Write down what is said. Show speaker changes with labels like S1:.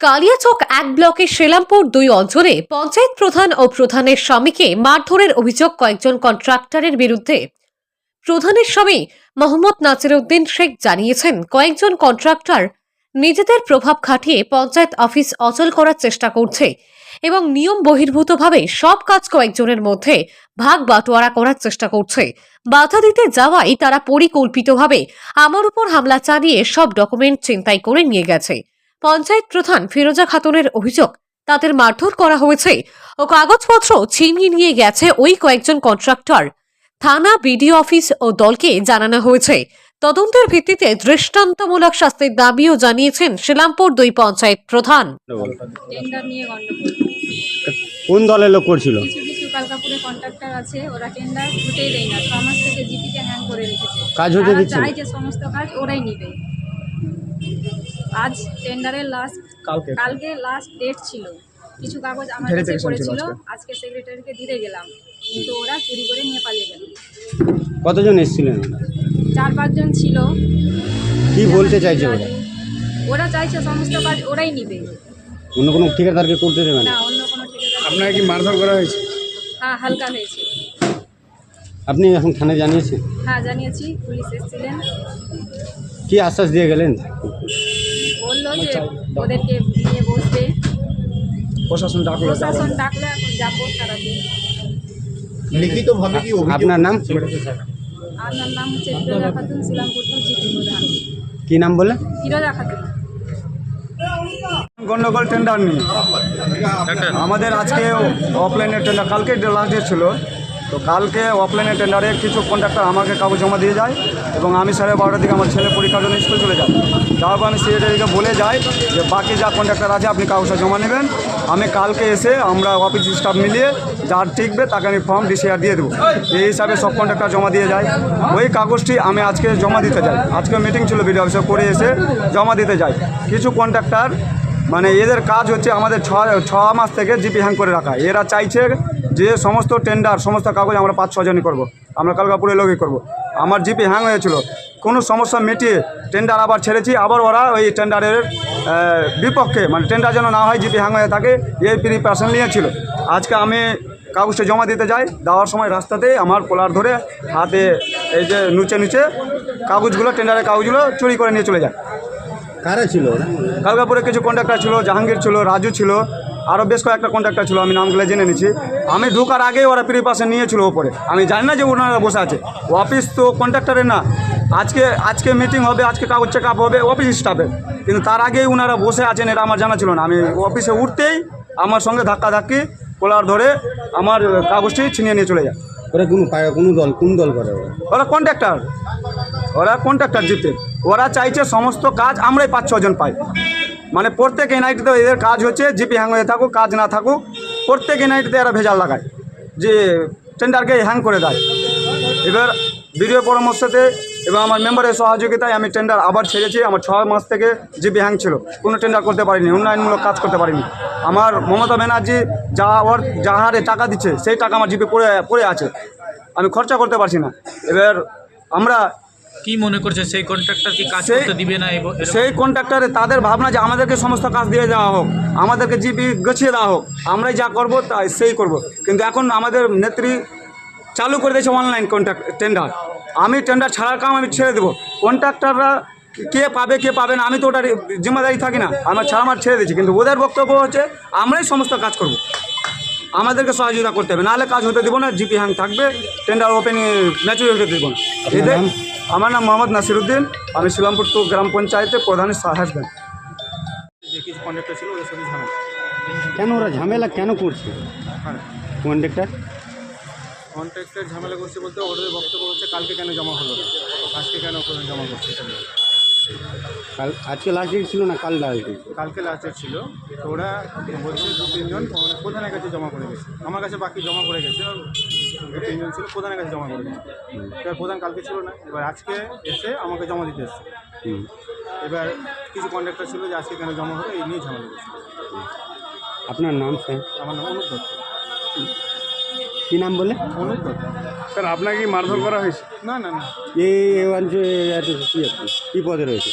S1: কালিয়াচক এক ব্লকে সেলামপুর দুই অঞ্চলে পঞ্চায়েত প্রধান ও প্রধানের স্বামীকে মারধরের অভিযোগ কয়েকজন কন্ট্রাক্টরের বিরুদ্ধে। প্রধানের স্বামী মোহাম্মদ নাসিরউদ্দিন শেখ জানিয়েছেন, কয়েকজন কন্ট্রাক্টর নিজেদের প্রভাব খাটিয়ে পঞ্চায়েত অফিস অচল করার চেষ্টা করছে এবং নিয়ম বহির্ভূতভাবে সব কাজ কয়েকজনের মধ্যে ভাগ বাটোয়ারা করার চেষ্টা করছে। বাধা দিতে যাওয়াই তারা পরিকল্পিতভাবে আমার উপর হামলা চালিয়ে সব ডকুমেন্ট চিন্তাই করে নিয়ে গেছে। পঞ্চায়েত প্রধান ফিরোজা খাতুনের অভিযোগ তাদের মারধর করা হয়েছে ও কাগজপত্র ছিনিয়ে নিয়ে গেছে ওই কয়েকজন কন্ট্রাক্টর। থানা বিডিও অফিস ও দলকে জানানো হয়েছে। তদন্তের ভিত্তিতে দৃষ্টান্তমূলক শাস্তির দাবিও জানিয়েছেন শিলামপুর দুই পঞ্চায়েত প্রধান।
S2: টেন্ডার নিয়ে গন্ডগোল
S3: কোন দলের লোক করছিল?
S2: কিছু কিছু কালকাপুরে কন্ট্রাক্টর আছে ওরা টেন্ডার হতেই দেয় না। ছ মাস থেকে জিপিকে হ্যাং করে রেখেছে।
S3: কাজ হতে
S2: তারা
S3: দিচ্ছে না?
S2: চায় যে সমস্ত কাজ ওরাই নিবে। আজ টেন্ডারের লাস্ট
S4: কালকে?
S2: কালকে লাস্ট ডেট ছিল। কিছু কাগজ আমার কাছে পড়েছিল
S4: আজকে।
S2: আজকে সেক্রেটারিকে দিতে গেলাম। কিন্তু ওরা চুরি করে নিয়ে পালিয়ে গেল।
S3: কতজন এসেছিলেন
S2: চার পাঁচজন ছিল।
S3: কি বলতে চাইছে ওরা?
S2: ওরা চাইছে সমস্ত কাজ ওরাই নিবে।
S3: অন্য কোনো ঠিকাদারকে করতে দেবে না
S2: না অন্য কোনো ঠিকাদার
S4: আপনাকে কি মারধর করা হয়েছে?
S2: হ্যাঁ হালকা হয়েছে।
S3: আপনি এখন থানায় জানিয়েছেন?
S2: হ্যাঁ জানিয়েছি পুলিশ এসেছিলেন।
S3: কি আশ্বাস দিয়ে গেলেন?
S2: যে ওদেরকে নিয়ে বসবে।
S4: প্রশাসন ডাকলো
S2: প্রশাসন ডাকলো এখন যাব
S5: লিখিতভাবে কি
S3: আপনার নাম?
S2: আমার নাম হচ্ছে ফিরোজা খাতুন শিলামপুর জিপি প্রধান।
S3: কি নাম বলে
S2: ফিরোজা খাতুন।
S4: গন্ডগোল টেন্ডার নিয়ে। আমাদের আজকে অফলাইনের টেন্ডার কালকে লাস্ট ডেট ছিল তো কালকে অফলাইনে টেন্ডারে কিছু কন্ট্রাক্টর আমাকে কাগজ জমা দিয়ে যায় এবং আমি সাড়ে বারোটার দিকে আমার ছেলে পরীক্ষার জন্য স্কুল চলে যাই তারপর আমি সেক্রেটারিকে বলে যাই যে, বাকি যা কন্ট্রাক্টর আছে, আপনি কাগজটা জমা নেবেন। আমি কালকে এসে আমরা অফিস স্টাফ মিলিয়ে যার ঠিকবে তাকে আমি ফর্ম ডিসিআর দিয়ে দেবো। এই হিসাবে সব কন্ট্রাক্টর জমা দিয়ে যায়। ওই কাগজটি আমি আজকে জমা দিতে যাই। আজকে মিটিং ছিল বিডিও অফিসে করে এসে জমা দিতে যাই। কিছু কন্ট্রাক্টর মানে এদের কাজ হচ্ছে আমাদের ছ ছ মাস থেকে জিপি হ্যাং করে রাখা। এরা চাইছে যে সমস্ত টেন্ডার সমস্ত কাগজ আমরা পাঁচ ছজনই করব। আমরা কালকাপুরে লোকই করব। আমার জিপি হ্যাং হয়েছিল কোনো সমস্যা মিটিয়ে টেন্ডার আবার ছেড়েছি আবার ওরা ওই টেন্ডারের বিপক্ষে মানে টেন্ডার যেন না হয় জিপি হ্যাং হয়ে থাকে এই প্রিপারেশন নিয়েছিল আজকে আমি কাগজটা জমা দিতে যাই দেওয়ার সময় রাস্তাতেই আমার পোলার ধরে হাতে এই যে নুচে নুচে কাগজগুলো টেন্ডারের কাগজগুলো চুরি করে নিয়ে চলে যায়
S3: কারা ছিল
S4: কালকাপুরে কিছু কন্ট্রাক্টর ছিল জাহাঙ্গীর ছিল রাজু ছিল আরও বেশ কয়েকটা কন্ট্রাক্টর ছিল আমি নামগুলো জেনে নিচ্ছি আমি ঢোকার আগেই ওরা প্রিপারেশন নিয়েছিল ওপরে। আমি জানি না যে ওনারা বসে আছে। অফিস তো কন্ট্রাক্টরের না। আজকে আজকে মিটিং হবে আজকে কাগজ চেক আপ হবে অফিস স্টাফের কিন্তু তার আগেই ওনারা বসে আছেন এটা আমার জানা ছিল না। আমি অফিসে উঠতেই আমার সঙ্গে ধাক্কা ধাক্কি কোলার ধরে আমার কাগজটি ছিনিয়ে নিয়ে চলে যায়।
S3: ওরা কোনো কোনো দল কোন দল করে ওরা?
S4: ওরা কন্ট্রাক্টর ওরা কন্ট্রাক্টর জিতে। ওরা চাইছে সমস্ত কাজ আমরাই পাঁচ ছজন পাই। মানে প্রত্যেক এনআইটিতে এদের কাজ হচ্ছে, জিপি হ্যাং হয়ে থাকুক, কাজ না থাকুক, প্রত্যেক এনআইটিতে এরা ভেজাল লাগায়, যে টেন্ডারকে হ্যাং করে দেয়। এবার বিডিও পরামর্শতে এবং আমার মেম্বারের সহযোগিতায় আমি টেন্ডার আবার ছেড়েছি, আমার ছ মাস থেকে জিপি হ্যাং ছিল, কোনো টেন্ডার করতে পারিনি, উন্নয়নমূলক কাজ করতে পারিনি। আমার মমতা ব্যানার্জি যা ওর যা হারে টাকা দিচ্ছে, সেই টাকা আমার জিপে পড়ে পড়ে আছে, আমি খরচা করতে পারছি না। এবার আমরা
S6: কি মনে করছে? সেই কন্ট্রাক্টর কি কাজ করতে দিবে না
S4: সেই কন্ট্রাক্টরে তাদের ভাবনা যে আমাদেরকে সমস্ত কাজ দিয়ে দেওয়া হোক আমাদেরকে জিপি গছিয়ে দেওয়া হোক আমরাই যা করব তাই সেই করব। কিন্তু এখন আমাদের নেত্রী চালু করে দিয়েছে অনলাইন কন্ট্রাক্ট টেন্ডার আমি টেন্ডার ছাড়ার কাম আমি ছেড়ে দেবো। কন্ট্রাক্টররা কে পাবে কে পাবে না আমি তো ওটার জিম্মাদারি থাকি না। আমার ছাড়া আমার ছেড়ে দিচ্ছি কিন্তু ওদের বক্তব্য হচ্ছে আমরাই সমস্ত কাজ করব। আমাদেরকে সহযোগিতা করতে হবে। নাহলে কাজ হতে দিব না জিপি হ্যাং থাকবে টেন্ডার ওপেনিং ম্যাচুরি হতে দিব না। এদের আমার নাম মোহাম্মদ নাসিরুদ্দিন আমি শিলামপুর টু গ্রাম পঞ্চায়েতে প্রধান
S6: ঝামেলা।
S3: কেন ওরা ঝামেলা কেন করছে? কন্ট্রাক্টর
S7: কন্ট্রাক্টের ঝামেলা করছে বলতে ওদের বক্তব্য হচ্ছে কালকে কেন জমা হলো না? আজকে কেন জমা করছে।
S3: কাল আজকে লাস্ট ডেট ছিল না কাল লাস্ট ডেট
S7: কালকে লাস্টের ছিল। তো ওরা বলছে দু তিনজন প্রধানের কাছে জমা করে গেছে। আমার কাছে বাকি জমা করে গেছে দু তিনজন ছিল প্রধানের কাছে জমা করে গেছে। এবার প্রধান কালকে ছিল না এবার আজকে এসে আমাকে জমা দিতে এসছে।
S3: হুম।
S7: এবার কিছু কন্ট্রাক্টর ছিল যে আজকে কেন জমা হবে এই নিয়ে ঝামেলা
S3: আপনার নাম স্যার?
S7: আমার নাম অনুপ দত্ত।
S3: কী নাম বলে?
S4: স্যার আপনাকে কি মারধর করা হয়েছে?
S7: না না না।
S3: এই অঞ্চলে কী পদে রয়েছে?